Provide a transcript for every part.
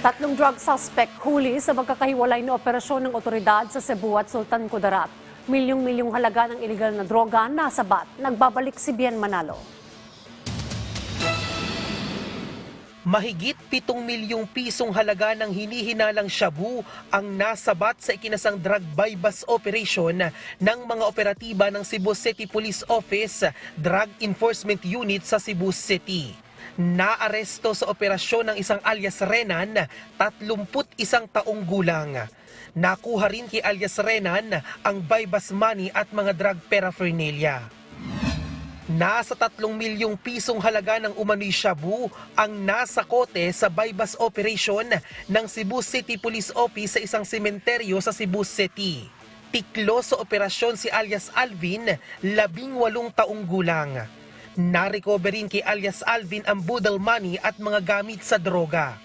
Tatlong drug suspect huli sa magkakahiwalay na operasyon ng otoridad sa Cebu at Sultan Kudarat. Milyong-milyong halaga ng iligal na droga nasabat. Nagbabalik si Bien Manalo. Mahigit 7 milyong pisong halaga ng hinihinalang shabu ang nasabat sa ikinasang drug buy-bust operation ng mga operatiba ng Cebu City Police Office Drug Enforcement Unit sa Cebu City. Naaresto sa operasyon ng isang alias Renan, 31 taong gulang. Nakuha rin kay alias Renan ang buy-bust money at mga drug paraphernalia. Nasa 3 milyong pisong halaga ng umano'y shabu ang nasa kote sa bypass operation ng Cebu City Police Office sa isang sementeryo sa Cebu City. Tiklo sa operasyon si alias Alvin, labing walong taong gulang. Narecover rin kay alias Alvin ang budal money at mga gamit sa droga.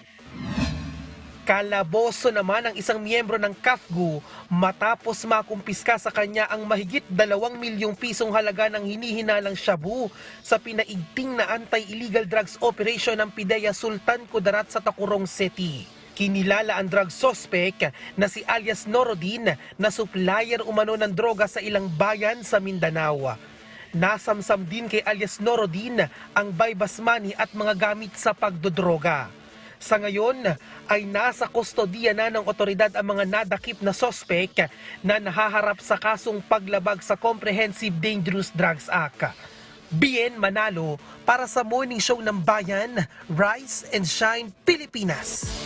Kalaboso naman ang isang miyembro ng KAFGU matapos makumpiska sa kanya ang mahigit dalawang milyong pisong halaga ng hinihinalang shabu sa pinaigting na anti-illegal drugs operation ng Pidea Sultan Kudarat sa Takurong City. Kinilala ang drug suspect na si alias Norodin na supplier umano ng droga sa ilang bayan sa Mindanao. Nasamsam din kay alias Norodin ang buy-bust money at mga gamit sa pagdodroga. Sa ngayon ay nasa kustodiya na ng otoridad ang mga nadakip na sospek na nahaharap sa kasong paglabag sa Comprehensive Dangerous Drugs Act. Bien Manalo para sa Morning Show ng Bayan, Rise and Shine Pilipinas.